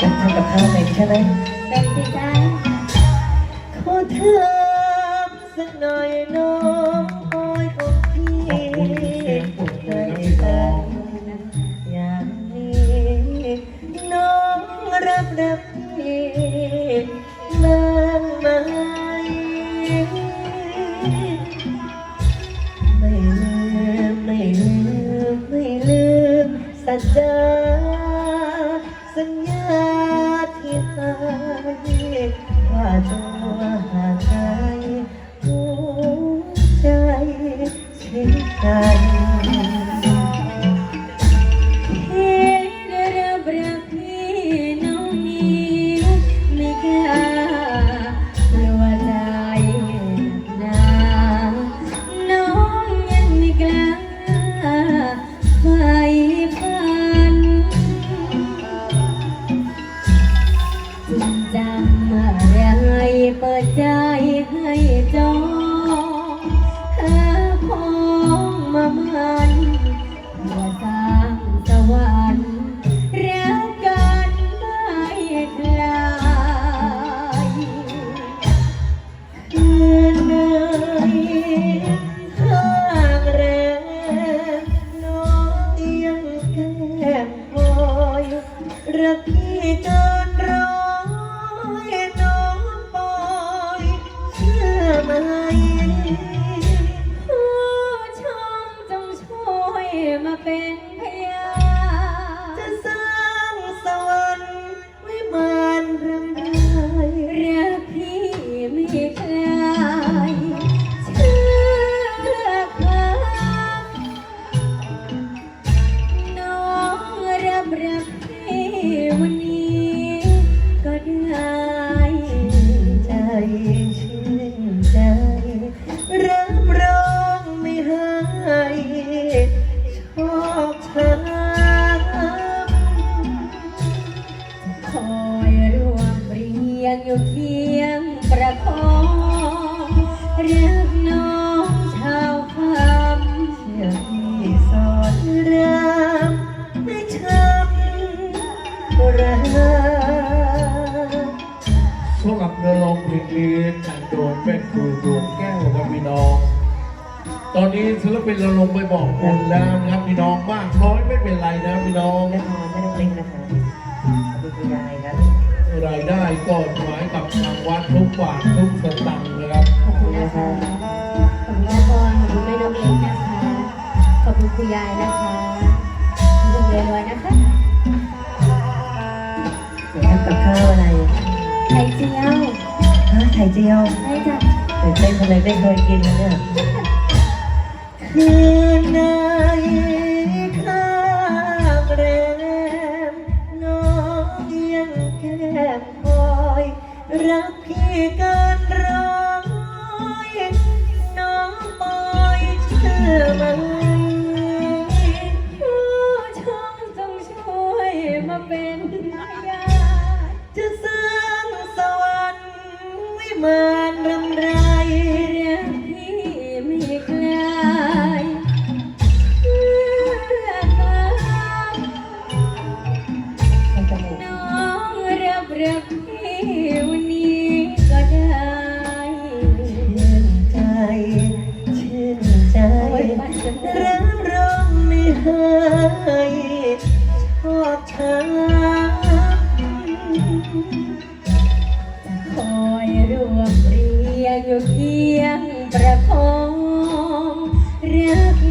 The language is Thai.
จะทำกับข้าวเป็นใช่ไหมเป็นสิจ้าขอเธอสักหน่อยน้องคอยของพี่ขอบคุณเสียงปรบมือครับพี่น้อย่างนี้น้องรับรับพี่นานไหม สัจจาสัญญาที่ให้ว่าจะมาหาใครหัวใจชิดกัน งจำอะไรเปิดใจให้จองหาของมามันเพื่อสร้างสวรรค์รักกันไม่คลคืนไหนข้างแรมน้องยังแก้มคอยรักพี่เกิน ยงประคองรักน้องชาวคำเชื่อพี่สอนรามไม่ช้ำรัก สำหรับเรือลงเพลงนี้แต่งโดยเป็นครูดวงแก้วครับพี่น้อง ตอนนี้ศิลปินเราลงไปบอกคุณแล้วนะครับพี่น้องมากน้อยไม่เป็นไรนะพี่น้องและพรไม่ต้องเล่นนะคะขอบคุณคุณยายครับ รายได้ก็ถวายกับทาง วัดทุกบาททุกสตังค์นะครับขอบคุณนะคะขอบคุณแม่บอลขอบคุณแม่น้องเล็กนะคะ ขอบคุณคุณยายนะคะคุณรวยๆนะคะเดี๋ยวทำกับข้าวอะไรไข่เจียวฮะไข่เจียวได้จ้ะตื่นเต้นทำไมไม่เคยกินนะเนี่ยคืน รักพี่เกินร้อยน้องปอยเชื่อไหมผู้ชมจงช่วยมาเป็นพยานจะสร้างสวรรค์วิมานรำไรรักพี่ไม่คลายเพื่อครับมันจมูกน้องรับรัก ยชอบฉันคอยรวมเรียงอยู่เคียงประคองรัก